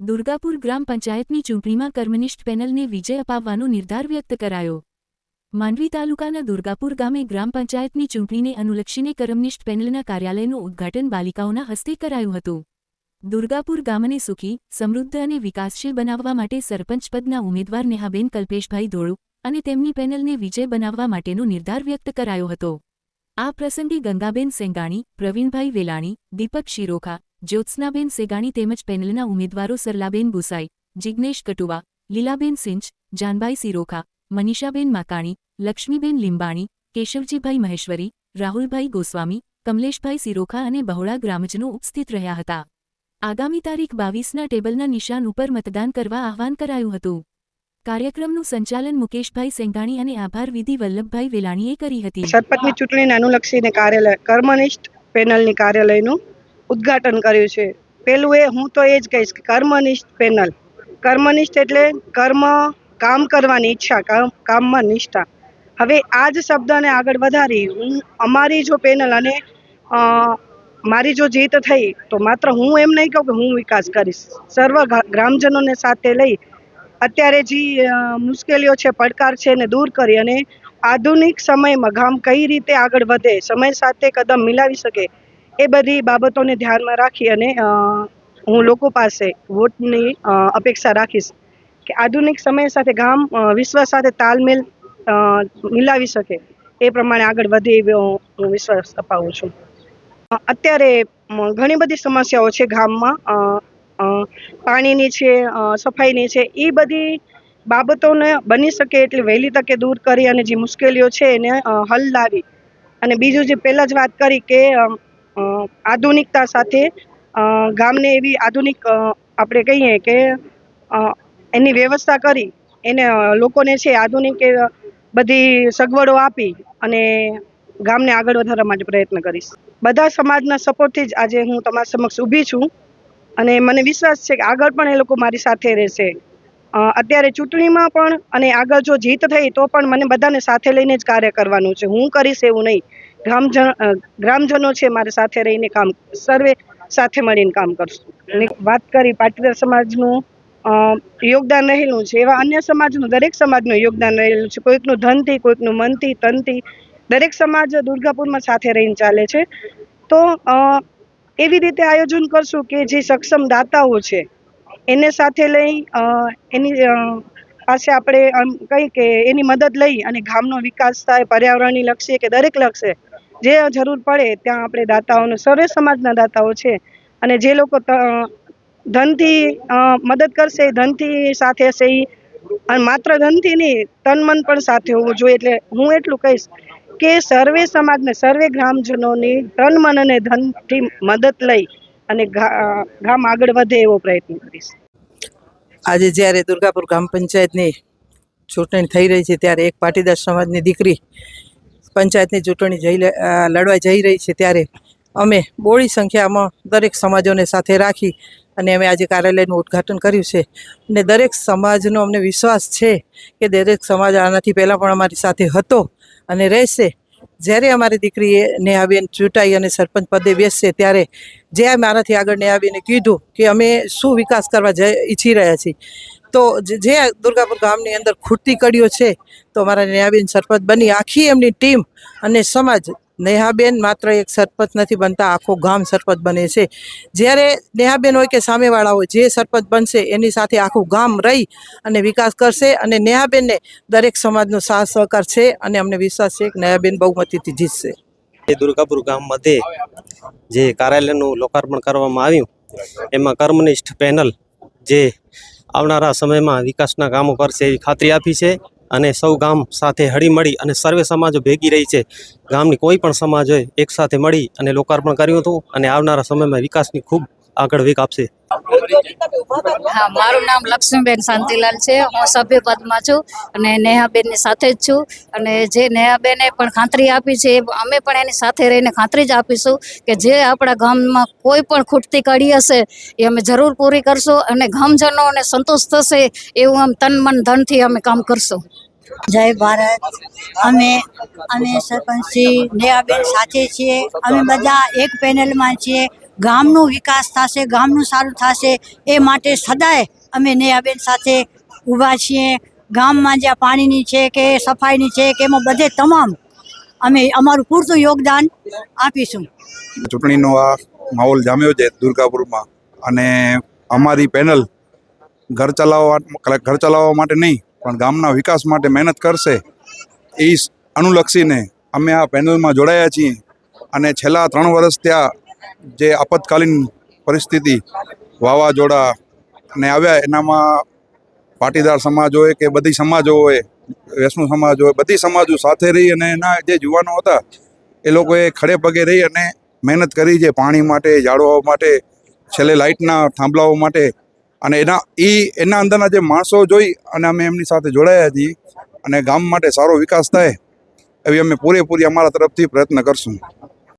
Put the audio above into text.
દુર્ગાપુર ગ્રામ પંચાયતની ચૂંટણીમાં કર્મનિષ્ઠ પેનલને વિજય અપાવવાનો નિર્ધાર વ્યક્ત કરાયો. માંડવી તાલુકાના દુર્ગાપુર ગામે ગ્રામ પંચાયતની ચૂંટણીને અનુલક્ષીને કર્મનિષ્ઠ પેનલના કાર્યાલયનું ઉદ્ઘાટન બાલિકાઓના હસ્તે કરાયું હતું. દુર્ગાપુર ગામને સુખી, સમૃદ્ધ અને વિકાસશીલ બનાવવા માટે સરપંચ પદના ઉમેદવાર નેહાબેન કલ્પેશભાઈ ધોળુ અને તેમની પેનલને વિજય બનાવવા માટેનો નિર્ધાર વ્યક્ત કરાયો હતો. આ પ્રસંગે ગંગાબેન સેંગાણી, પ્રવીણભાઈ વેલાણી, દીપક શિરોખા જ્યોત્સનાબેન સેગાણી તેમજ પેનલના ઉમેદવારો સરલાબેન ભૂસાઈ જિગ્નેશ કટુવા, લીલાબેન સિંચ જાનભાઈ સિરોખા, મનીષાબેન માકાણી, લક્ષ્મીબેન લીંબાણી, કેશવજીભાઈ મહેશ્વરી, રાહુલભાઈ ગોસ્વામી, કમલેશભાઈ સિરોખા અને બહોળા ગ્રામજનો ઉપસ્થિત રહ્યા હતા. આગામી તારીખ બાવીસના ટેબલના નિશાન ઉપર મતદાન કરવા આહવાન કરાયું હતું. કાર્યક્રમનું સંચાલન મુકેશભાઈ સેંગાણી અને આભાર વિધિ વલ્લભભાઈ વેલાણીએ કરી હતી. શતપથની ચૂંટણીને અનુલક્ષીને કાર્યાલય કર્મનિષ્ઠ પેનલની કાર્યાલયનું ઉદ્ઘાટન કર્યું છે. પેલું એ, હું તો એ જ કહીશ કે કર્મનિષ્ઠ પેનલ. કર્મનિષ્ઠ એટલે કર્મ, કામ કરવાની ઈચ્છા, કામ, કામમાં નિષ્ઠા. હવે આ જ શબ્દને આગળ વધારી, હું, અમારી જો પેનલ અને મારી જો જીત થઈ, તો માત્ર હું એમ નહીં કહું કે હું વિકાસ કરીશ. સર્વ ગ્રામજનોને સાથે લઈ, અત્યારે જે મુશ્કેલીઓ છે, પડકાર છે, એને દૂર કરી અને આધુનિક સમયમાં ગામ કઈ રીતે આગળ વધે, સમય સાથે કદમ મિલાવી શકે એ બધી બાબતોને ધ્યાનમાં રાખી અને હું લોકો પાસે વોટની અપેક્ષા રાખીશ કે આધુનિક સમય સાથે ગામ વિશ્વ સાથે તાલમેલ મિલાવી શકે. એ પ્રમાણે આગળ વધે એવો હું વિશ્વાસ અપાવું છું. અત્યારે ઘણી બધી સમસ્યાઓ છે ગામમાં. પાણીની છે સફાઈની છે એ બધી બાબતોને બની શકે એટલી વહેલી તકે દૂર કરી અને જે મુશ્કેલીઓ છે એને હલ લાવી. અને બીજું જે પહેલાં જ વાત કરી કે આધુનિકતા સાથે ગામને એવી આધુનિક આપણે કહીએ કે એની વ્યવસ્થા કરી, એને લોકોને છે આધુનિક બધી સગવડો આપી અને ગામને આગળ વધારવા માટે પ્રયત્ન કરીશ. બધા સમાજના સપોર્ટથી જ આજે હું તમારા સમક્ષ ઊભી છું અને મને વિશ્વાસ છે કે આગળ પણ એ લોકો મારી સાથે રહેશે. અત્યારે ચૂંટણીમાં પણ અને આગળ જો જીત થઈ તો પણ મને બધાને સાથે લઈને જ કાર્ય કરવાનું છે. હું કરીશ એવું નહીં. ગ્રામજન ગ્રામજનો છે મારે સાથે રહીને કામ, સર્વે સાથે મળીને કામ કરશું. વાત કરી પાટીદાર સમાજનું યોગદાન રહેલું છે, એવા અન્ય સમાજનું, દરેક સમાજનું યોગદાન રહેલું છે. કોઈકનું ધનથી, કોઈકનું મનથી, તનથી. દરેક સમાજ દુર્ગાપુરમાં સાથે રહીને ચાલે છે. તો એવી રીતે આયોજન કરશું કે જે સક્ષમ દાતાઓ છે એને સાથે લઈ એની પાસે આપણે આમ કહી કે એની મદદ લઈ અને ગામનો વિકાસ થાય, પર્યાવરણની લક્ષી કે દરેક લક્ષે જે જરૂર પડે ત્યાં આપણે દાતાઓનો, સર્વે સમાજના દાતાઓ છે. અને જે લોકો ધનથી મદદ કરશે, ધનથી સાથે હશે એ અને માત્ર ધનથી નહીં, તન મન પણ સાથે હોવું જોઈએ. એટલે હું એટલું કહીશ કે સર્વે સમાજને, સર્વે ગ્રામજનોની તન, મન અને ધનથી મદદ લઈ. અને ગામ આગળ વધે એવો પ્રયત્ન કરીશ. આજે જ્યારે દુર્ગાપુર ગ્રામ પંચાયતની ચૂંટણી થઈ રહી છે, ત્યારે એક પાટીદાર સમાજની દીકરી પંચાયતની ચૂંટણી જઈ લડવા જઈ રહી છે, ત્યારે અમે બોળી સંખ્યામાં દરેક સમાજોને સાથે રાખી અને અમે આજે કાર્યાલયનું ઉદ્ઘાટન કર્યું છે. અને દરેક સમાજનો અમને વિશ્વાસ છે કે દરેક સમાજ આનાથી પહેલાં પણ અમારી સાથે હતો અને રહેશે. જ્યારે અમારી દીકરીએ આવીને ચૂંટાઈ અને સરપંચ પદે બેસશે ત્યારે જે મારાથી આગળ આવીને કીધું કે અમે શું વિકાસ કરવા જઈ ઈચ્છી રહ્યા છીએ. તો જે- દુર્ગાપુર ગામની અંદર ખૂટતી કડીઓ છે, તો અમારા નેહાબેન સરપંચ બની. આખી એમની ટીમ અને સમાજ. નેહાબેન માત્ર એક સરપંચ નથી બનતા, આખો ગામ સરપંચ બને છે. જ્યારે નેહાબેન હોય કે સામેવાળા હોય, જે સરપંચ બનશે, એની સાથે આખું ગામ રહી અને વિકાસ કરશે અને નેહાબેનને દરેક સમાજનો સાથ સહકાર છે અને અમને વિશ્વાસ છે કે નેહાબેન બહુમતીથી જીતશે. દુર્ગાપુર ગામ મધ્યે જે કાર્યાલયનું લોકાર્પણ કરવામાં આવ્યું, એમાં કર્મનિષ્ઠ પેનલ જે આવનારા સમયમાં વિકાસના કામો કરશે એવી ખાતરી આપી છે અને સૌ ગામ સાથે હળીમળી અને સર્વે સમાજો ભેગી રહી છે. ગામની કોઈ પણ સમાજ હોય, એક મળી અને લોકાર્પણ કર્યું હતું અને આવનારા સમયમાં વિકાસની ખૂબ આગળ વેગ આપશે. હા મારું નામ લક્ષ્મીબેન શાંતિલાલ છે. હું સભ્ય પદમાં છું અને નેહાબેનની સાથે જ છું. અને જે નેહાબેને પણ ખાતરી આપી છે એ અમે પણ એની સાથે રહીને ખાતરી જ આપીશું કે જે આપણા ગામમાં કોઈ પણ ખૂટતી કડી હશે એ અમે જરૂર પૂરી કરશું અને ગામજનોને સંતોષ થશે એવું આમ તન મન ધનથી અમે કામ કરશું. જય ભારત. અમે અમે સરપંચ શ્રી નેહાબેન સાથે છીએ. અમે બધા એક પેનલમાં છીએ. ગામનો વિકાસ થશે, ગામનું સારું થશે, એ માટે સદાય અમે નેહાબેન સાથે ઊભા છીએ. ગામમાં જ્યાં પાણીની છે કે સફાઈની છે કે એમાં બધે તમામ અમે અમારું પૂરતું યોગદાન આપીશું. ચૂંટણીનો આ માહોલ જામ્યો છે દુર્ગાપુરમાં અને અમારી પેનલ ઘર ચલાવવા ઘર ચલાવવા માટે નહીં, પણ ગામના વિકાસ માટે મહેનત કરશે. એ અનુલક્ષીને અમે આ પેનલમાં જોડાયા છીએ અને છેલ્લા ત્રણ વર્ષ ત્યાં જે આપતકાલીન પરિસ્થિતિ વાવાઝોડા ને આવ્યા, એનામાં પાટીદાર સમાજ હોય કે બધી સમાજો હોય વૈષ્ણુ સમાજ હોય બધી સમાજો સાથે રહી અને એના જે યુવાનો હતા, એ લોકોએ ખડે પગે રહી અને મહેનત કરી છે પાણી માટે, ઝાડવાઓ માટે, છેલ્લે લાઇટના થાંભલાઓ માટે અને એના એ એના અંદરના જે માણસો જોઈ અને અમે એમની સાથે જોડાયા છીએ અને ગામ માટે સારો વિકાસ થાય, એવી અમે પૂરેપૂરી અમારા તરફથી પ્રયત્ન કરશું.